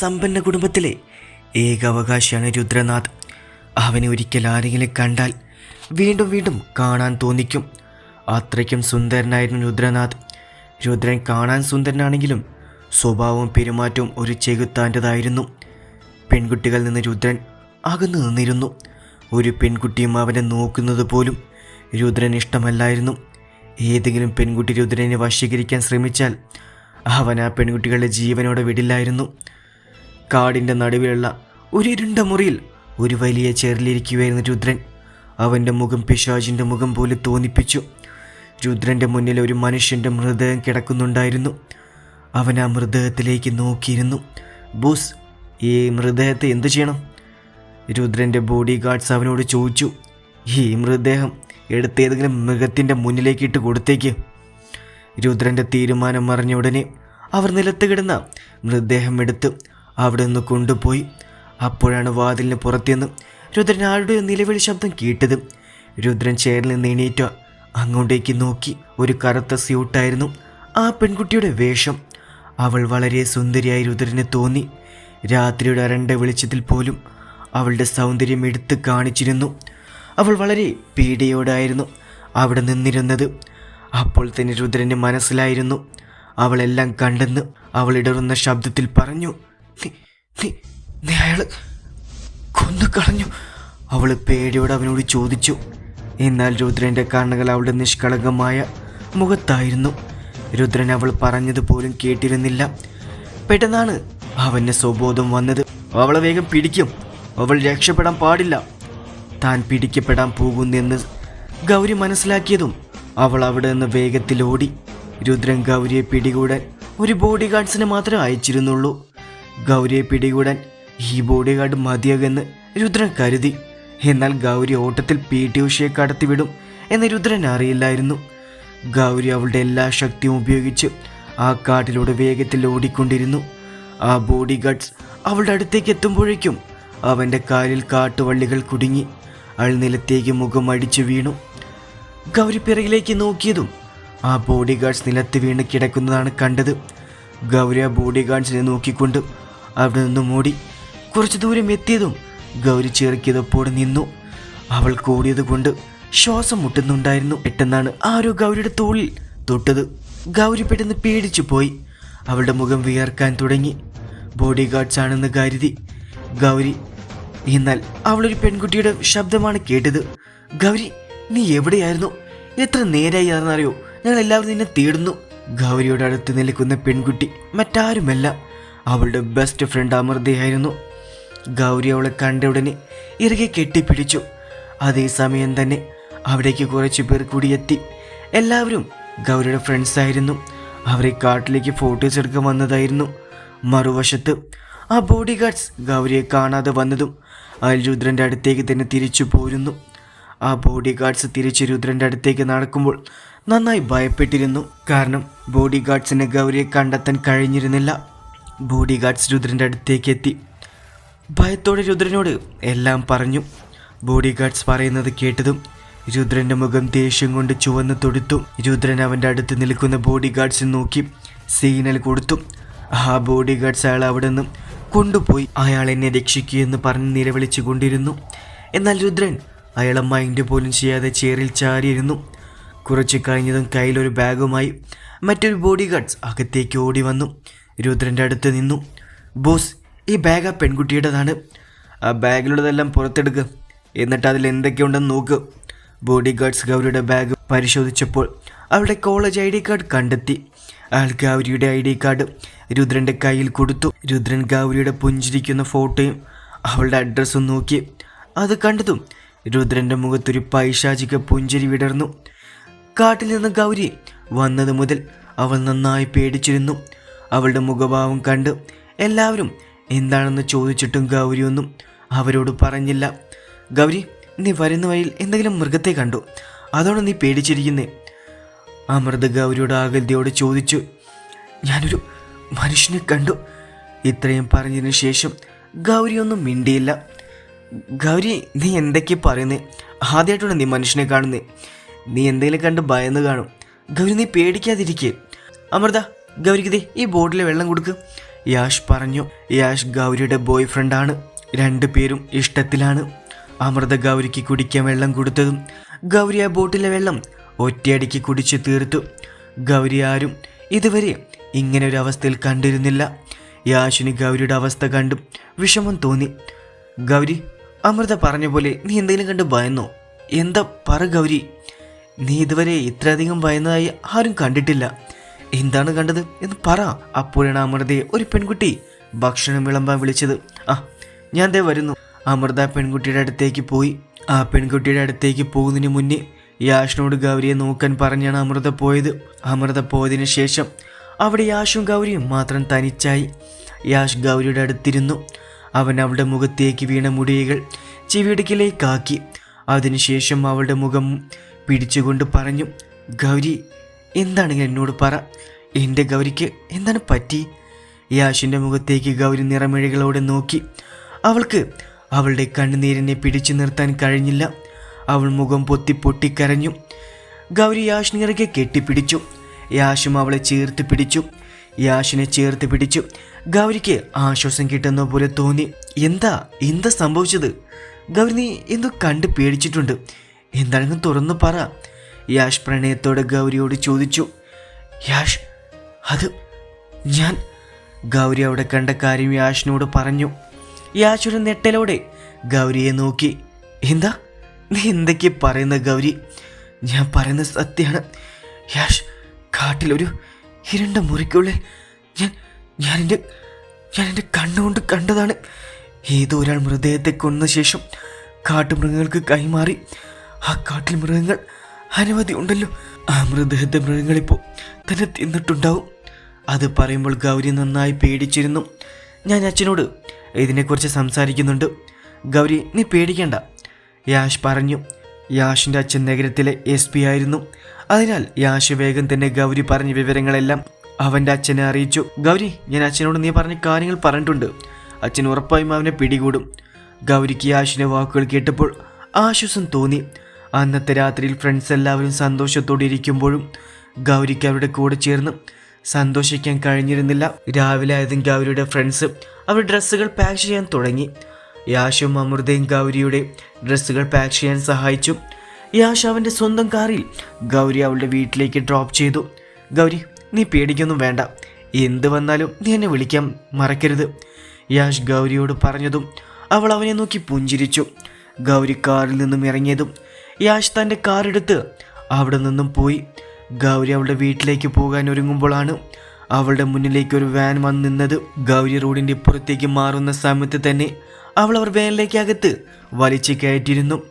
സമ്പന്ന കുടുംബത്തിലെ ഏക അവകാശിയാണ് രുദ്രനാഥ്. അവനെ ഒരിക്കൽ ആരെങ്കിലും കണ്ടാൽ വീണ്ടും വീണ്ടും കാണാൻ തോന്നിക്കും. അത്രയ്ക്കും സുന്ദരനായിരുന്നു രുദ്രനാഥ്. രുദ്രൻ കാണാൻ സുന്ദരനാണെങ്കിലും സ്വഭാവവും പെരുമാറ്റവും ഒരു ചെകുത്താന്റെതായിരുന്നു. പെൺകുട്ടികളിൽ നിന്ന് രുദ്രൻ അകന്നു നിന്നിരുന്നു. ഒരു പെൺകുട്ടിയും അവനെ നോക്കുന്നത് പോലും രുദ്രൻ ഇഷ്ടമല്ലായിരുന്നു. ഏതെങ്കിലും പെൺകുട്ടി രുദ്രനെ വശീകരിക്കാൻ ശ്രമിച്ചാൽ അവൻ ആ പെൺകുട്ടികളുടെ ജീവനോടെ വിടില്ലായിരുന്നു. കാടിന്റെ നടുവിലുള്ള ഒരു ഇരുണ്ട മുറിയിൽ ഒരു വലിയ ചേറിലിരിക്കുകയായിരുന്നു രുദ്രൻ. അവന്റെ മുഖം പിശാജിന്റെ മുഖം പോലെ തോന്നിപ്പിച്ചു. രുദ്രന്റെ മുന്നിൽ ഒരു മനുഷ്യന്റെ മൃതദേഹം കിടക്കുന്നുണ്ടായിരുന്നു. അവൻ ആ മൃതദേഹത്തിലേക്ക് നോക്കിയിരുന്നു. ബോസ് ഈ മൃതദേഹത്തെ എന്തു ചെയ്യണം? രുദ്രന്റെ ബോഡി ഗാർഡ്സ് അവനോട് ചോദിച്ചു. ഈ മൃതദേഹം എടുത്ത് ഏതെങ്കിലും മൃഗത്തിന്റെ മുന്നിലേക്ക് ഇട്ട് കൊടുത്തേക്ക്. രുദ്രന്റെ തീരുമാനം അറിഞ്ഞ ഉടനെ അവർ നിലത്ത് കിടന്ന മൃതദേഹം എടുത്ത് അവിടെ നിന്ന് കൊണ്ടുപോയി. അപ്പോഴാണ് വാതിലിന് പുറത്തുനിന്ന് രുദ്രൻ ആരുടെ നിലവിളി ശബ്ദം കേട്ടത്. രുദ്രൻ ചേരിൽ നിന്ന് എണീറ്റ അങ്ങോട്ടേക്ക് നോക്കി ഒരു കറുത്ത സ്യൂട്ടായിരുന്നു ആ പെൺകുട്ടിയുടെ വേഷം. അവൾ വളരെ സുന്ദരിയായി രുദ്രന് തോന്നി. രാത്രിയുടെ അരണ്ട വെളിച്ചത്തിൽ പോലും അവളുടെ സൗന്ദര്യം എടുത്തു കാണിച്ചിരുന്നു. അവൾ വളരെ പീഡയോടായിരുന്നു അവിടെ നിന്നിരുന്നത്. അപ്പോൾ തന്നെ രുദ്രന് മനസ്സിലായിരുന്നു. അവളെല്ലാം കണ്ടെന്ന് അവളിടറുന്ന ശബ്ദത്തിൽ പറഞ്ഞു. "നീ- നീ- നീ അയാൾ കൊന്നു കളഞ്ഞു. അവൾ പേടിയോട് അവനോട് ചോദിച്ചു. എന്നാൽ രുദ്രന്റെ കണ്ണുകൾ അവളുടെ നിഷ്കളങ്കമായ മുഖത്തായിരുന്നു. രുദ്രൻ അവൾ പറഞ്ഞതുപോലും കേട്ടിരുന്നില്ല. പെട്ടെന്നാണ് അവന്റെ സ്വബോധം വന്നത്. അവളെ വേഗം പിടിക്കും. അവൾ രക്ഷപ്പെടാൻ പാടില്ല. താൻ പിടിക്കപ്പെടാൻ പോകുന്നെന്ന് ഗൗരി മനസ്സിലാക്കിയതും അവൾ അവിടെ നിന്ന് വേഗത്തിൽ ഓടി രുദ്രൻ ഗൗരിയെ പിടികൂടാൻ ഒരു ബോഡി ഗാർഡ്സിനെ മാത്രമേ അയച്ചിരുന്നുള്ളൂ. ഗൗരിയെ പിടികൂടാൻ ഈ ബോഡി ഗാർഡ് മതിയാകുമെന്ന് രുദ്രൻ കരുതി. എന്നാൽ ഗൗരി ഓട്ടത്തിൽ പി. ടി. ഉഷയെ കടത്തിവിടും എന്ന് രുദ്രൻ അറിയില്ലായിരുന്നു. ഗൗരി അവളുടെ എല്ലാ ശക്തിയും ഉപയോഗിച്ച് ആ കാട്ടിലൂടെ വേഗത്തിൽ ഓടിക്കൊണ്ടിരുന്നു. ആ ബോഡി ഗാർഡ്സ് അവളുടെ അടുത്തേക്ക് എത്തുമ്പോഴേക്കും അവന്റെ കാലിൽ കാട്ടുവള്ളികൾ കുടുങ്ങി. അൾ നിലത്തേക്ക് മുഖം അടിച്ചു വീണു. ഗൗരി പിറകിലേക്ക് നോക്കിയതും ആ ബോഡി ഗാർഡ്സ് നിലത്ത് വീണ് കിടക്കുന്നതാണ് കണ്ടത്. ഗൗരി ആ ബോഡി ഗാർഡ്സിനെ നോക്കിക്കൊണ്ട് അവിടെ നിന്നും ഓടി കുറച്ചു ദൂരം എത്തിയതും ഗൗരി ചേർക്കിയതപ്പോടെ നിന്നു. അവൾ കൂടിയത് കൊണ്ട് ശ്വാസം മുട്ടുന്നുണ്ടായിരുന്നു പെട്ടെന്നാണ് ആരോ ഗൗരിയുടെ തോളിൽ തൊട്ടത്. ഗൗരി പെട്ടെന്ന് പേടിച്ചു പോയി. അവളുടെ മുഖം വിയർക്കാൻ തുടങ്ങി. ബോഡി ഗാർഡ്സ് ആണെന്ന് കരുതി ഗൗരി. എന്നാൽ അവളൊരു പെൺകുട്ടിയുടെ ശബ്ദമാണ് കേട്ടത്. ഗൗരി നീ എവിടെയായിരുന്നു? എത്ര നേരായി അറിയോ ഞങ്ങൾ എല്ലാവരും നിന്നെ തേടുന്നു. ഗൗരിയുടെ അടുത്ത് നിൽക്കുന്ന പെൺകുട്ടി മറ്റാരുമല്ല. അവളുടെ ബെസ്റ്റ് ഫ്രണ്ട് അമൃതയായിരുന്നു. ഗൗരി അവളെ കണ്ട ഉടനെ ഇറുകെ കെട്ടിപ്പിടിച്ചു. അതേസമയം തന്നെ അവിടേക്ക് കുറച്ച് പേർ കൂടിയെത്തി എല്ലാവരും ഗൗരിയുടെ ഫ്രണ്ട്സായിരുന്നു അവരെ കാട്ടിലേക്ക് ഫോട്ടോസ് എടുക്കാൻ വന്നതായിരുന്നു. മറുവശത്ത് ആ ബോഡി ഗാർഡ്സ് ഗൗരിയെ കാണാതെ വന്നതും അയൽ രുദ്രന്റെ അടുത്തേക്ക് തന്നെ തിരിച്ചു പോരുന്നു. ആ ബോഡി ഗാർഡ്സ് തിരിച്ച് രുദ്രന്റെ അടുത്തേക്ക് നടക്കുമ്പോൾ നന്നായി ഭയപ്പെട്ടിരുന്നു. കാരണം ബോഡി ഗാർഡ്സിനെ ഗൗരിയെ കണ്ടെത്താൻ കഴിഞ്ഞിരുന്നില്ല. ബോഡി ഗാർഡ്സ് രുദ്രന്റെ അടുത്തേക്ക് എത്തി ഭയത്തോടെ രുദ്രനോട് എല്ലാം പറഞ്ഞു. ബോഡി ഗാർഡ്സ് പറയുന്നത് കേട്ടതും രുദ്രന്റെ മുഖം ദേഷ്യം കൊണ്ട് ചുവന്ന് തൊടുത്തു. രുദ്രൻ അവന്റെ അടുത്ത് നിൽക്കുന്ന ബോഡി ഗാർഡ്സ് നോക്കി സിഗ്നൽ കൊടുത്തു. ആ ബോഡി ഗാർഡ്സ് അയാൾ അവിടെ നിന്നും കൊണ്ടുപോയി. അയാൾ എന്നെ രക്ഷിക്കുകയെന്ന് പറഞ്ഞ് നിലവിളിച്ചു കൊണ്ടിരുന്നു. എന്നാൽ രുദ്രൻ അയാളെ മൈൻഡ് പോലും ചെയ്യാതെ ചേറിൽ ചാരിയിരുന്നു. കുറച്ച് കഴിഞ്ഞതും കയ്യിലൊരു ബാഗുമായി മറ്റൊരു ബോഡി ഗാർഡ്സ് അകത്തേക്ക് ഓടി വന്നു. രുദ്രന്റെ അടുത്ത് നിന്നു. ബോസ് ഈ ബാഗ് ആ പെൺകുട്ടിയുടേതാണ്. ആ ബാഗിലുള്ളതെല്ലാം പുറത്തെടുക്കുക എന്നിട്ട് അതിൽ എന്തൊക്കെയുണ്ടെന്ന് നോക്ക്. ബോഡി ഗാർഡ്സ് ഗൗരിയുടെ ബാഗ് പരിശോധിച്ചപ്പോൾ അവളുടെ കോളേജ് ഐ ഡി കാർഡ് കണ്ടെത്തി. അയാൾ ഗൗരിയുടെ ഐ ഡി കാർഡ് രുദ്രന്റെ കയ്യിൽ കൊടുത്തു. രുദ്രൻ ഗൗരിയുടെ പുഞ്ചിരിക്കുന്ന ഫോട്ടോയും അവളുടെ അഡ്രസ്സും നോക്കി. അത് കണ്ടതും രുദ്രന്റെ മുഖത്തൊരു പൈശാചിക പുഞ്ചിരി വിടർന്നു. കാട്ടിൽ നിന്ന് ഗൗരി വന്നത് മുതൽ അവൾ നന്നായി പേടിച്ചിരുന്നു. അവളുടെ മുഖഭാവം കണ്ട് എല്ലാവരും എന്താണെന്ന് ചോദിച്ചിട്ടും ഗൗരിയൊന്നും അവരോട് പറഞ്ഞില്ല. ഗൗരി നീ വരുന്ന വഴിയിൽ എന്തെങ്കിലും മൃഗത്തെ കണ്ടു. അതോടെ നീ പേടിച്ചിരിക്കുന്നേ. അമൃത ഗൗരിയുടെ ആകൃതിയോട് ചോദിച്ചു ഞാനൊരു മനുഷ്യനെ കണ്ടു. ഇത്രയും പറഞ്ഞതിന് ശേഷം ഗൗരിയൊന്നും മിണ്ടിയില്ല. ഗൗരി നീ എന്തൊക്കെ പറയുന്നേ? ആദ്യമായിട്ടാണ് നീ മനുഷ്യനെ കാണുന്നേ. നീ എന്തെങ്കിലും കണ്ട് ഭയന്ന് കാണും. ഗൗരി നീ പേടിക്കാതിരിക്കേ. അമൃത ഗൗരിക്ക് ഈ ബോട്ടിലെ വെള്ളം കൊടുക്ക്. യാഷ് പറഞ്ഞു യാഷ് ഗൗരിയുടെ ബോയ് ഫ്രണ്ടാണ് രണ്ടു പേരും ഇഷ്ടത്തിലാണ്. അമൃത ഗൗരിക്ക് കുടിക്കാൻ വെള്ളം കൊടുത്തതും ഗൗരി ആ ബോട്ടിലെ വെള്ളം ഒറ്റയടിക്ക് കുടിച്ച് തീർത്തു. ഗൗരി ആരും ഇതുവരെ ഇങ്ങനെ ഒരു അവസ്ഥയിൽ കണ്ടിരുന്നില്ല. യാഷിന് ഗൗരിയുടെ അവസ്ഥ കണ്ടു വിഷമം തോന്നി. ഗൗരി അമൃത പറഞ്ഞ പോലെ നീ എന്തെങ്കിലും കണ്ട് ഭയന്നോ? എന്താ പറ ഗൗരി. നീ ഇതുവരെ ഇത്രയധികം ഭയന്നതായി ആരും കണ്ടിട്ടില്ല. എന്താണ് കണ്ടത് എന്ന് പറ. അപ്പോഴാണ് അമൃതയെ ഒരു പെൺകുട്ടി ഭക്ഷണം വിളമ്പാൻ വിളിച്ചത്. ആ ഞാൻ ദേ വരുന്നു. അമൃത പെൺകുട്ടിയുടെ അടുത്തേക്ക് പോയി. ആ പെൺകുട്ടിയുടെ അടുത്തേക്ക് പോകുന്നതിന് മുന്നേ യാഷിനോട് ഗൗരിയെ നോക്കാൻ പറഞ്ഞാണ് അമൃത പോയത്. അമൃത പോയതിനു ശേഷം അവിടെ യാഷും ഗൗരിയും മാത്രം തനിച്ചായി. യാഷ് ഗൗരിയുടെ അടുത്തിരുന്നു. അവൻ അവളുടെ മുഖത്തേക്ക് വീണ മുടികൾ ചെവിയിടുക്കിലേക്കാക്കി അതിനുശേഷം അവളുടെ മുഖം പിടിച്ചുകൊണ്ട് പറഞ്ഞു ഗൗരി എന്താണ് എന്നോട് പറ? എന്റെ ഗൗരിക്ക് എന്താണ് പറ്റി? യാഷിന്റെ മുഖത്തേക്ക് ഗൗരി നിറമിഴികളോടെ നോക്കി. അവൾക്ക് അവളുടെ കണ്ണുനീരിനെ പിടിച്ചു നിർത്താൻ കഴിഞ്ഞില്ല. അവൾ മുഖം പൊത്തി പൊട്ടിക്കരഞ്ഞു. ഗൗരി യാഷിനിറക്കെ കെട്ടിപ്പിടിച്ചു. യാഷും അവളെ ചേർത്ത് പിടിച്ചു. യാഷിനെ ചേർത്ത് പിടിച്ചു. ഗൗരിക്ക് ആശ്വാസം കിട്ടുന്ന പോലെ തോന്നി. എന്താ? എന്താ സംഭവിച്ചത്? ഗൗരി നീ എന്തോ കണ്ട് പേടിച്ചിട്ടുണ്ട്. എന്താണെന്ന് തുറന്നു പറ. യാഷ് പ്രണയത്തോടെ ഗൗരിയോട് ചോദിച്ചു യാഷ് അത് ഞാൻ ഗൗരി അവിടെ കണ്ട കാര്യം യാഷിനോട് പറഞ്ഞു. യാഷ് ഒരു നെട്ടലോടെ ഗൗരിയെ നോക്കി. എന്താ? നീ എന്തൊക്കെ പറയുന്ന ഗൗരി? ഞാൻ പറയുന്ന സത്യമാണ്. യാഷ് കാട്ടിലൊരു ഇരുണ്ട മുറിക്കുള്ളിൽ ഞാൻ ഞാൻ എന്റെ ഞാൻ എന്റെ കണ്ണുകൊണ്ട് കണ്ടതാണ്. ഏതോ ഒരാൾ മൃതദേഹത്തെ കൊന്ന ശേഷം കാട്ടുമൃഗങ്ങൾക്ക് കൈമാറി. ആ കാട്ടിൽ മൃഗങ്ങൾ അനവധി ഉണ്ടല്ലോ. ആ മൃതദേഹത്തെ മൃഗങ്ങളിപ്പോൾ തന്നെ തിന്നിട്ടുണ്ടാവും. അത് പറയുമ്പോൾ ഗൗരി നന്നായി പേടിച്ചിരുന്നു. ഞാൻ അച്ഛനോട് ഇതിനെക്കുറിച്ച് സംസാരിക്കുന്നുണ്ട്. ഗൗരി നീ പേടിക്കേണ്ട. യാഷ് പറഞ്ഞു. യാഷിന്റെ അച്ഛൻ നഗരത്തിലെ എസ് പി ആയിരുന്നു. അതിനാൽ യാഷ് വേഗം തന്നെ ഗൗരി പറഞ്ഞ വിവരങ്ങളെല്ലാം അവന്റെ അച്ഛനെ അറിയിച്ചു. ഗൗരി ഞാൻ അച്ഛനോട് നീ പറഞ്ഞ കാര്യങ്ങൾ പറഞ്ഞിട്ടുണ്ട്. അച്ഛൻ ഉറപ്പായും അവനെ പിടികൂടും. ഗൗരിക്ക് യാഷിന്റെ വാക്കുകൾ കേട്ടപ്പോൾ ആശ്വാസം തോന്നി. അന്നത്തെ രാത്രിയിൽ ഫ്രണ്ട്സ് എല്ലാവരും സന്തോഷത്തോടെ ഇരിക്കുമ്പോഴും ഗൗരിക്ക് അവരുടെ കൂടെ ചേർന്ന് സന്തോഷിക്കാൻ കഴിഞ്ഞിരുന്നില്ല. രാവിലെ ആയതും ഗൗരിയുടെ ഫ്രണ്ട്സ് അവർ ഡ്രസ്സുകൾ പാക്ക് ചെയ്യാൻ തുടങ്ങി. യാഷും അമൃതയും ഗൗരിയുടെ ഡ്രസ്സുകൾ പാക്ക് ചെയ്യാൻ സഹായിച്ചു. യാഷ് അവന്റെ സ്വന്തം കാറിൽ ഗൗരി അവളുടെ വീട്ടിലേക്ക് ഡ്രോപ്പ് ചെയ്തു. ഗൗരി നീ പേടിക്കൊന്നും വേണ്ട. എന്ത് വന്നാലും നീ എന്നെ വിളിക്കാൻ മറക്കരുത് യാഷ് ഗൗരിയോട് പറഞ്ഞതും അവൾ അവനെ നോക്കി പുഞ്ചിരിച്ചു. ഗൗരി കാറിൽ നിന്നും ഇറങ്ങിയതും യാഷ് തന്റെ കാറെടുത്ത് അവിടെ നിന്നും പോയി. ഗൗരി അവളുടെ വീട്ടിലേക്ക് പോകാൻ ഒരുങ്ങുമ്പോഴാണ് അവളുടെ മുന്നിലേക്ക് ഒരു വാൻ വന്ന് നിന്നത്. ഗൗരി റോഡിന്റെ പുറത്തേക്ക് മാറുന്ന സമയത്ത് തന്നെ അവൾ അവർ വാനിലേക്ക് അകത്ത് വലിച്ചു കയറ്റിയിരുന്നു.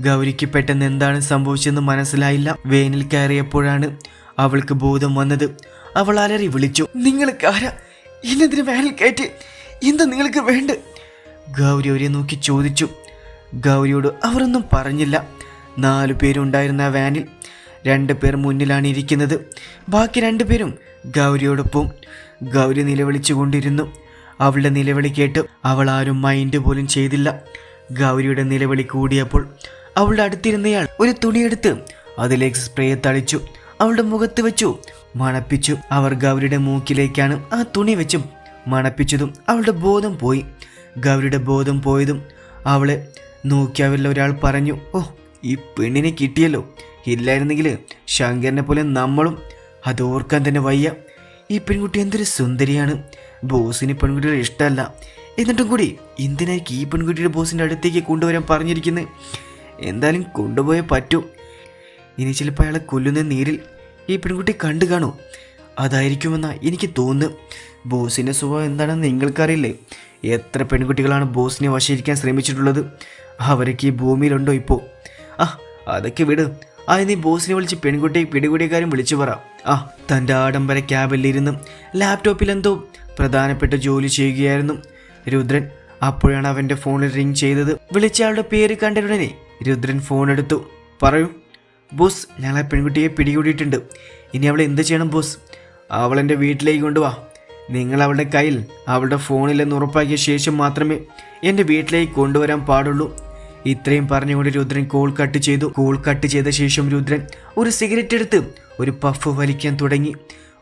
ഗൗരിക്ക് പെട്ടെന്ന് എന്താണ് സംഭവിച്ചതെന്ന് മനസ്സിലായില്ല. വേനിൽ കയറിയപ്പോഴാണ് അവൾക്ക് ബോധം വന്നത്. അവൾ അലറി വിളിച്ചു നിങ്ങൾ ആരാ? ഇന്നെതിന് വേനൽ കയറ്റി? എന്താ നിങ്ങൾക്ക് വേണ്ട? ഗൗരി അവരെ നോക്കി ചോദിച്ചു. ഗൗരിയോട് അവരൊന്നും പറഞ്ഞില്ല. നാലു പേരുണ്ടായിരുന്ന വാനിൽ രണ്ട് പേർ മുന്നിലാണ് ഇരിക്കുന്നത്. ബാക്കി രണ്ടു പേരും ഗൗരിയോടൊപ്പം ഗൗരി നിലവിളിച്ചു കൊണ്ടിരുന്നു അവളുടെ നിലവിളി കേട്ട് അവൾ ആരും മൈൻഡ് പോലും ചെയ്തില്ല. ഗൗരിയുടെ നിലവിളി കൂടിയപ്പോൾ അവളുടെ അടുത്തിരുന്നയാൾ ഒരു തുണിയെടുത്ത് അതിലേക്ക് സ്പ്രേ തളിച്ചു. അവളുടെ മുഖത്ത് വെച്ചു മണപ്പിച്ചു. അവർ ഗൗരിയുടെ മൂക്കിലേക്കാണ് ആ തുണി വെച്ചും മണപ്പിച്ചതും അവളുടെ ബോധം പോയി. ഗൗരിയുടെ ബോധം പോയതും അവളെ നോക്കി ഒരാൾ പറഞ്ഞു ഓ ഈ പെണ്ണിനെ കിട്ടിയല്ലോ. ഇല്ലായിരുന്നെങ്കിൽ ശങ്കരനെ പോലെ നമ്മളും അത് ഓർക്കാൻ തന്നെ വയ്യ. ഈ പെൺകുട്ടി എന്തൊരു സുന്ദരിയാണ്. ബോസിന് പെൺകുട്ടികളെ ഇഷ്ടമല്ല. എന്നിട്ടും കൂടി എന്തിനായിരിക്കും ഈ പെൺകുട്ടിയുടെ ബോസിന്റെ അടുത്തേക്ക് കൊണ്ടുവരാൻ പറഞ്ഞിരിക്കുന്നത് എന്തായാലും കൊണ്ടുപോയേ പറ്റൂ. ഇനി ചിലപ്പോൾ അയാളെ കൊല്ലുന്ന നീരിൽ ഈ പെൺകുട്ടി കണ്ടു കാണൂ. അതായിരിക്കുമെന്നാ എനിക്ക് തോന്നുന്നു. ബോസിന്റെ സ്വഭാവം എന്താണെന്ന് നിങ്ങൾക്കറിയില്ലേ? എത്ര പെൺകുട്ടികളാണ് ബോസിനെ വശീകരിക്കാൻ ശ്രമിച്ചിട്ടുള്ളത്? അവരൊക്കെ ഈ ഭൂമിയിലുണ്ടോ ഇപ്പോൾ ആ അതൊക്കെ വിട്. ആ നീ ബോസിനെ വിളിച്ച് പെൺകുട്ടി പിടികൂടിയക്കാരും വിളിച്ചു പറ. ആ തന്റെ ആഡംബര ക്യാബിലിരുന്ന് ലാപ്ടോപ്പിൽ എന്തോ പ്രധാനപ്പെട്ട ജോലി ചെയ്യുകയായിരുന്നു. രുദ്രൻ അപ്പോഴാണ് അവന്റെ ഫോണിൽ റിങ് ചെയ്തത്. വിളിച്ചയാളുടെ പേര് കണ്ടയുടനെ രുദ്രൻ ഫോൺ എടുത്തു. പറയൂ. ബോസ് ഞങ്ങളെ പെൺകുട്ടിയെ പിടികൂടിയിട്ടുണ്ട്. ഇനി അവളെ എന്ത് ചെയ്യണം ബോസ്? അവളെന്റെ വീട്ടിലേക്ക് കൊണ്ടുവാ നിങ്ങൾ അവളുടെ കയ്യിൽ അവളുടെ ഫോണിൽ നിന്ന് ഉറപ്പാക്കിയ ശേഷം മാത്രമേ എന്റെ വീട്ടിലേക്ക് കൊണ്ടുവരാൻ പാടുള്ളൂ. ഇത്രയും പറഞ്ഞുകൊണ്ട് രുദ്രൻ കോൾ കട്ട് ചെയ്തു. കോൾ കട്ട് ചെയ്ത ശേഷം രുദ്രൻ ഒരു സിഗരറ്റ് എടുത്ത് ഒരു പഫ് വലിക്കാൻ തുടങ്ങി.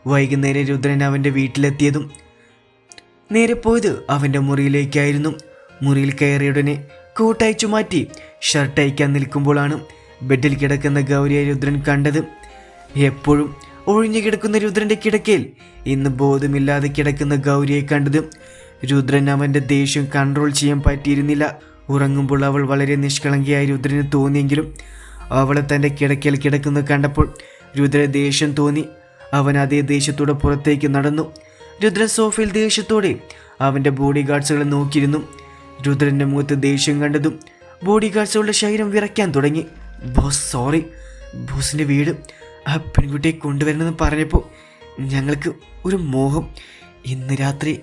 വൈകുന്നേരം രുദ്രൻ അവന്റെ വീട്ടിലെത്തിയതും നേരെ പോയത് അവന്റെ മുറിയിലേക്കായിരുന്നു. മുറിയിൽ കയറിയുടനെ കോട്ടയച്ചു മാറ്റി ഷർട്ട് അയക്കാൻ നിൽക്കുമ്പോഴാണ് ബെഡിൽ കിടക്കുന്ന ഗൗരിയെ രുദ്രൻ കണ്ടത്. എപ്പോഴും ഒഴിഞ്ഞു കിടക്കുന്ന രുദ്രന്റെ കിടക്കയിൽ ഇന്ന് ബോധമില്ലാതെ കിടക്കുന്ന ഗൗരിയെ കണ്ടത്. രുദ്രൻ അവന്റെ ദേഷ്യം കൺട്രോൾ ചെയ്യാൻ പറ്റിയിരുന്നില്ല. ഉറങ്ങുമ്പോൾ അവൾ വളരെ നിഷ്കളങ്കയായി രുദ്രന് തോന്നിയെങ്കിലും അവളെ തന്റെ കിടക്കയിൽ കിടക്കുന്നത് കണ്ടപ്പോൾ രുദ്ര ദേഷ്യം തോന്നി. അവൻ അതേ ദേഷ്യത്തോടെ പുറത്തേക്ക് നടന്നു. രുദ്രൻ സോഫയിൽ ദേഷ്യത്തോടെ അവന്റെ ബോഡി ഗാർഡ്സുകളെ നോക്കിയിരുന്നു. രുദ്രന്റെ മുഖത്ത് ദേഷ്യം കണ്ടതും ബോഡി ഗാർഡ്സുകളുടെ ശരീരം വിറയ്ക്കാൻ തുടങ്ങി. Boss sorry. ബോസിന്റെ വീട് ആ പെൺകുട്ടിയെ കൊണ്ടുവരണമെന്ന് പറഞ്ഞപ്പോൾ ഞങ്ങൾക്ക് ഒരു മോഹം. ഇന്ന് രാത്രി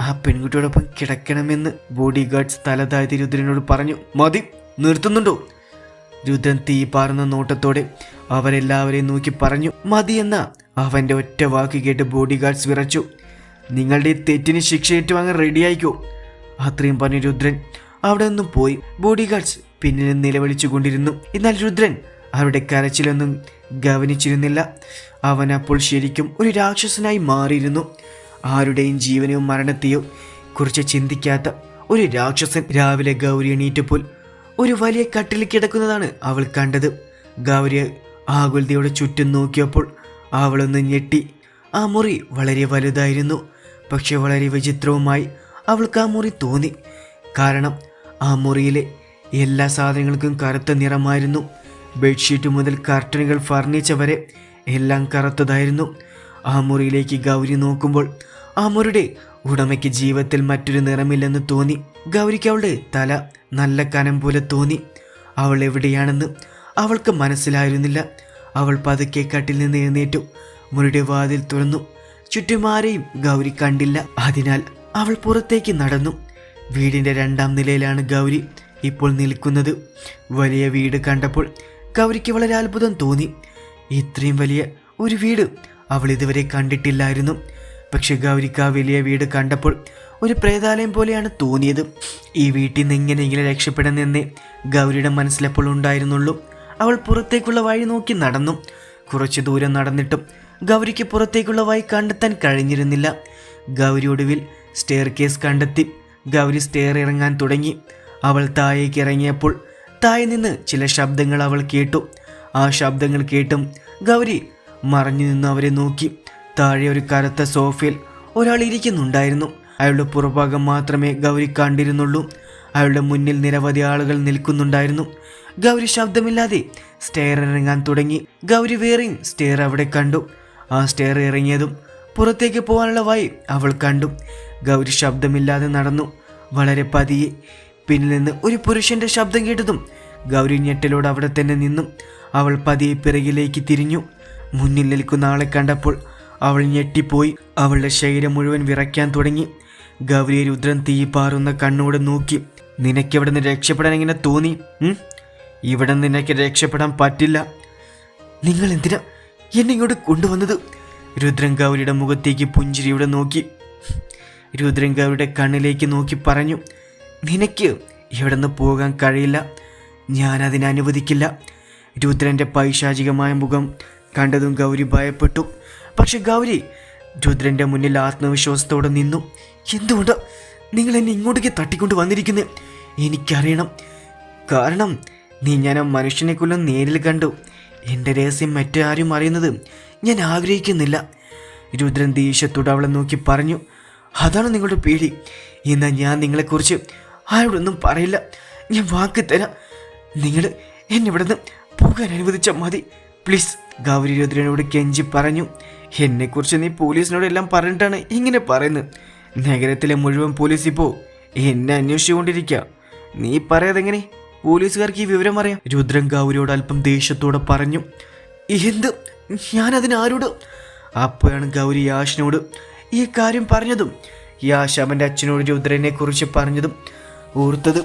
ആ പെൺകുട്ടിയോടൊപ്പം കിടക്കണമെന്ന് ബോഡി ഗാർഡ്സ് തലതാഴ്ത്തി രുദ്രനോട് പറഞ്ഞു മതി നിർത്തുന്നുണ്ടോ? രുദ്രൻ തീ പാറുന്ന നോട്ടത്തോടെ അവരെല്ലാവരെയും നോക്കി പറഞ്ഞു മതി എന്ന അവന്റെ ഒറ്റ വാക്ക് കേട്ട് ബോഡി ഗാർഡ്സ് വിറച്ചു നിങ്ങളുടെ തെറ്റിന് ശിക്ഷ ഏറ്റുവാങ്ങാൻ റെഡിയായിക്കോ അത്രയും പറഞ്ഞു രുദ്രൻ അവിടെ നിന്നും പോയി. ബോഡി ഗാർഡ്സ് പിന്നിൽ നിലവിളിച്ചു കൊണ്ടിരുന്നു എന്നാൽ രുദ്രൻ അവരുടെ കരച്ചിലൊന്നും ഗവനിച്ചിരുന്നില്ല. അവൻ അപ്പോൾ ശരിക്കും ഒരു രാക്ഷസനായി മാറിയിരുന്നു. ആരുടെയും ജീവനെയോ മരണത്തെയോ കുറിച്ച് ചിന്തിക്കാത്ത ഒരു രാക്ഷസൻ രാവിലെ ഗൗരി എണീറ്റപ്പോൾ ഒരു വലിയ കട്ടിൽ കിടക്കുന്നതാണ് അവൾ കണ്ടത്. ഗൗരി ആകുലതയോടെ ചുറ്റും നോക്കിയപ്പോൾ അവളൊന്ന് ഞെട്ടി. ആ മുറി വളരെ വലുതായിരുന്നു. പക്ഷെ വളരെ വിചിത്രവുമായി അവൾക്ക് ആ മുറി തോന്നി. കാരണം ആ മുറിയിലെ എല്ലാ സാധനങ്ങൾക്കും കറുത്ത നിറമായിരുന്നു. ബെഡ്ഷീറ്റ് മുതൽ കർട്ടനുകൾ ഫർണിച്ചർ വരെ എല്ലാം കറുത്തതായിരുന്നു. ആ മുറിയിലേക്ക് ഗൗരി നോക്കുമ്പോൾ ആ മുറിയുടെ ഉടമയ്ക്ക് ജീവിതത്തിൽ മറ്റൊരു നിറമില്ലെന്ന് തോന്നി. ഗൗരിക്ക് അവളുടെ തല നല്ല കനം പോലെ തോന്നി. അവൾ എവിടെയാണെന്ന് അവൾക്ക് മനസ്സിലായിരുന്നില്ല. അവൾ പതുക്കെ കട്ടിൽ നിന്ന് എഴുന്നേറ്റു. മുറിയുടെ വാതിൽ തുറന്നു. ചുറ്റുമാരെയും ഗൗരി കണ്ടില്ല. അതിനാൽ അവൾ പുറത്തേക്ക് നടന്നു. വീടിന്റെ രണ്ടാം നിലയിലാണ് ഗൗരി ഇപ്പോൾ നിൽക്കുന്നത്. വലിയ വീട് കണ്ടപ്പോൾ ഗൗരിക്ക് വളരെ അത്ഭുതം തോന്നി. ഇത്രയും വലിയ ഒരു വീട് അവൾ ഇതുവരെ കണ്ടിട്ടില്ലായിരുന്നു. പക്ഷെ ഗൗരിക്ക് ആ വലിയ വീട് കണ്ടപ്പോൾ ഒരു പ്രേതാലയം പോലെയാണ് തോന്നിയത്. ഈ വീട്ടിൽ നിന്ന് എങ്ങനെയെങ്കിലും രക്ഷപ്പെടണമെന്നേ ഗൗരിയുടെ മനസ്സിലപ്പോൾ ഉണ്ടായിരുന്നുള്ളൂ. അവൾ പുറത്തേക്കുള്ള വഴി നോക്കി നടന്നു. കുറച്ച് ദൂരം നടന്നിട്ടും ഗൗരിക്ക് പുറത്തേക്കുള്ള വഴി കണ്ടെത്താൻ കഴിഞ്ഞിരുന്നില്ല. ഗൗരി ഒടുവിൽ സ്റ്റെയർ കേസ് കണ്ടെത്തി. ഗൗരി സ്റ്റെയർ ഇറങ്ങാൻ തുടങ്ങി. അവൾ താഴേക്ക് ഇറങ്ങിയപ്പോൾ താഴെ നിന്ന് ചില ശബ്ദങ്ങൾ അവൾ കേട്ടു. ആ ശബ്ദങ്ങൾ കേട്ടും ഗൗരി മറഞ്ഞു നിന്ന് അവരെ നോക്കി. താഴെ ഒരു കറുത്ത സോഫയിൽ ഒരാൾ ഇരിക്കുന്നുണ്ടായിരുന്നു. അയാളുടെ പുറഭാഗം മാത്രമേ ഗൗരി കണ്ടിരുന്നുള്ളൂ. അയാളുടെ മുന്നിൽ നിരവധി ആളുകൾ നിൽക്കുന്നുണ്ടായിരുന്നു. ഗൗരി ശബ്ദമില്ലാതെ സ്റ്റെയർ ഇറങ്ങാൻ തുടങ്ങി. ഗൗരി വേറെയും സ്റ്റെയർ അവിടെ കണ്ടു. ആ സ്റ്റെയർ ഇറങ്ങിയതും പുറത്തേക്ക് പോകാനുള്ള വഴി അവൾ കണ്ടു. ഗൗരി ശബ്ദമില്ലാതെ നടന്നു. വളരെ പതിയെ പിന്നിൽ നിന്ന് ഒരു പുരുഷന്റെ ശബ്ദം കേട്ടതും ഗൗരി ഞെട്ടലോട് അവിടെ തന്നെ നിന്നും. അവൾ പതിയെ പിറകിലേക്ക് തിരിഞ്ഞു. മുന്നിൽ നിൽക്കുന്ന ആളെ കണ്ടപ്പോൾ അവൾ ഞെട്ടിപ്പോയി. അവളുടെ ശരീരം മുഴുവൻ വിറയ്ക്കാൻ തുടങ്ങി. ഗൗരിയെ രുദ്രൻ തീ പാറുന്ന കണ്ണോടെ നോക്കി. നിനക്കിവിടെ നിന്ന് രക്ഷപ്പെടാൻ എങ്ങനെ തോന്നി? ഇവിടെ നിനക്ക് രക്ഷപ്പെടാൻ പറ്റില്ല. നിങ്ങൾ എന്തിനാ എന്നെ ഇങ്ങോട്ട് കൊണ്ടുവന്നത്? രുദ്രൻ ഗൗരിയുടെ മുഖത്തേക്ക് പുഞ്ചിരിയുടെ നോക്കി. രുദ്രൻ ഗൗരിയുടെ കണ്ണിലേക്ക് നോക്കി പറഞ്ഞു. നിനക്ക് ഇവിടെ നിന്ന് പോകാൻ കഴിയില്ല. ഞാൻ അതിനെ അനുവദിക്കില്ല. രുദ്രന്റെ പൈശാചികമായ മുഖം കണ്ടതും ഗൗരി ഭയപ്പെട്ടു. പക്ഷെ ഗൗരി രുദ്രന്റെ മുന്നിൽ ആത്മവിശ്വാസത്തോടെ നിന്നു. എന്തുകൊണ്ട്? നിങ്ങൾ എന്നെ ഇങ്ങോട്ടേക്ക് തട്ടിക്കൊണ്ട് വന്നിരിക്കുന്നത് എനിക്കറിയണം. കാരണം നീ ഞാൻ ആ മനുഷ്യനെ കൊല്ലം നേരിൽ കണ്ടു. എന്റെ രഹസ്യം മറ്റാരും അറിയുന്നത് ഞാൻ ആഗ്രഹിക്കുന്നില്ല. രുദ്രൻ ദേഷ്യത്തോട് അവളെ നോക്കി പറഞ്ഞു അതാണ് നിങ്ങളുടെ പേടി. എന്നാൽ ഞാൻ നിങ്ങളെക്കുറിച്ച് ആരോടൊന്നും പറയില്ല. ഞാൻ വാക്ക് തരാം. നിങ്ങൾ എന്നെ ഇവിടെ നിന്ന് പോകാൻ അനുവദിച്ചാൽ മതി. പ്ലീസ് ഗൗരി രുദ്രനോട് കെഞ്ചി പറഞ്ഞു. എന്നെക്കുറിച്ച് നീ പോലീസിനോട് എല്ലാം പറഞ്ഞിട്ടാണ് ഇങ്ങനെ പറയുന്നത്. നഗരത്തിലെ മുഴുവൻ പോലീസ് ഇപ്പോൾ എന്നെ അന്വേഷിച്ചുകൊണ്ടിരിക്കുക നീ പറയതെങ്ങനെ? പോലീസുകാർക്ക് ഈ വിവരം അറിയാം. രുദ്രൻ ഗൗരിയോട് അല്പം ദേഷ്യത്തോടെ പറഞ്ഞു. എന്ത്? ഞാനതിനാരോട് അപ്പോഴാണ് ഗൗരി യാഷിനോട് ഈ കാര്യം പറഞ്ഞതും. യാഷ് അവന്റെ അച്ഛനോട് രുദ്രനെ കുറിച്ച് പറഞ്ഞതും ഓർത്തത്.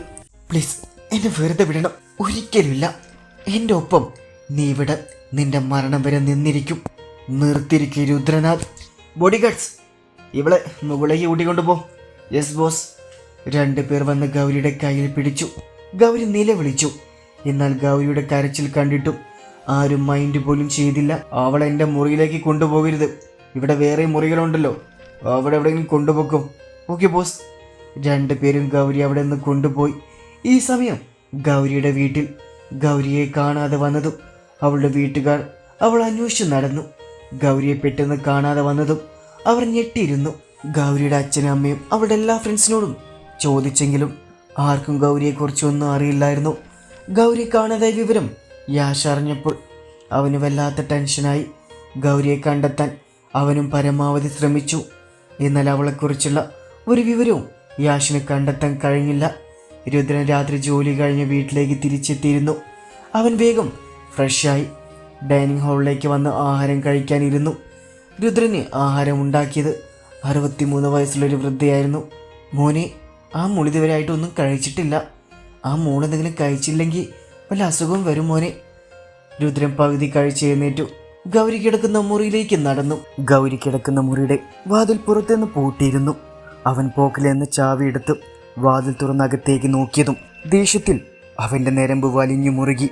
പ്ലീസ് എന്നെ വെറുതെ വിടണം. ഒരിക്കലുമില്ല. എന്റെ ഒപ്പം നീ ഇവിടെ നിന്റെ മരണം വരെ നിന്നിരിക്കും. നിർത്തിരിക്കെ രുദ്രനാഥ് ബോഡിഗാർഡ്സ് ഇവളെ മുകളിലേക്ക് കൂട്ടിക്കൊണ്ടുപോ. യെസ് ബോസ് രണ്ടു പേർ വന്ന് ഗൗരിയുടെ കയ്യിൽ പിടിച്ചു. ഗൗരി നിലവിളിച്ചു. എന്നാൽ ഗൗരിയുടെ കരച്ചിൽ കണ്ടിട്ടും ആരും മൈൻഡ് പോലും ചെയ്തില്ല. അവൾ എന്റെ മുറിയിലേക്ക് കൊണ്ടുപോകരുത്. ഇവിടെ വേറെ മുറികളുണ്ടല്ലോ. അവിടെ എവിടെയെങ്കിലും കൊണ്ടുപോക്കും. ഓക്കെ ബോസ് രണ്ടുപേരും ഗൗരി അവിടെ നിന്ന് കൊണ്ടുപോയി. ഈ സമയം ഗൗരിയുടെ വീട്ടിൽ ഗൗരിയെ കാണാതെ വന്നതും അവളുടെ വീട്ടുകാർ അവൾ അന്വേഷിച്ചു നടന്നു. ഗൗരിയെ പെട്ടെന്ന് കാണാതെ വന്നതും അവർ ഞെട്ടിയിരുന്നു. ഗൗരിയുടെ അച്ഛനും അമ്മയും അവളുടെ എല്ലാ ഫ്രണ്ട്സിനോടും ചോദിച്ചെങ്കിലും ആർക്കും ഗൗരിയെക്കുറിച്ച് ഒന്നും അറിയില്ലായിരുന്നു. ഗൗരി കാണാതെ വിവരം യാഷ് അറിഞ്ഞപ്പോൾ അവന് വല്ലാത്ത ടെൻഷനായി. ഗൗരിയെ കണ്ടെത്താൻ അവനും പരമാവധി ശ്രമിച്ചു. എന്നാൽ അവളെക്കുറിച്ചുള്ള ഒരു വിവരവും യാഷിന് കണ്ടെത്താൻ കഴിഞ്ഞില്ല. രുദ്രൻ രാത്രി ജോലി കഴിഞ്ഞ് വീട്ടിലേക്ക് തിരിച്ചെത്തിയിരുന്നു. അവൻ വേഗം ഫ്രഷായി ഡൈനിങ് ഹാളിലേക്ക് വന്ന് ആഹാരം കഴിക്കാനിരുന്നു. രുദ്രന് ആഹാരം ഉണ്ടാക്കിയത് അറുപത്തിമൂന്ന് വയസ്സുള്ളൊരു വൃദ്ധയായിരുന്നു. മോനെ ആ മുളിതുവരായിട്ടൊന്നും കഴിച്ചിട്ടില്ല. ആ മോൾ എന്തെങ്കിലും കഴിച്ചില്ലെങ്കിൽ വല്ല അസുഖവും വരും മോനെ. രുദ്രൻ പകുതി കഴിച്ച് എഴുന്നേറ്റു. ഗൗരി കിടക്കുന്ന മുറിയിലേക്ക് നടന്നു. ഗൗരി കിടക്കുന്ന മുറിയുടെ വാതിൽ പുറത്തുനിന്ന് പൂട്ടിയിരുന്നു. അവൻ പോക്കിലെന്ന് ചാവിയെടുത്ത് വാതിൽ തുറന്നകത്തേക്ക് നോക്കിയതും ദേഷ്യത്തിൽ അവന്റെ നരമ്പ് വലിഞ്ഞു മുറുകി.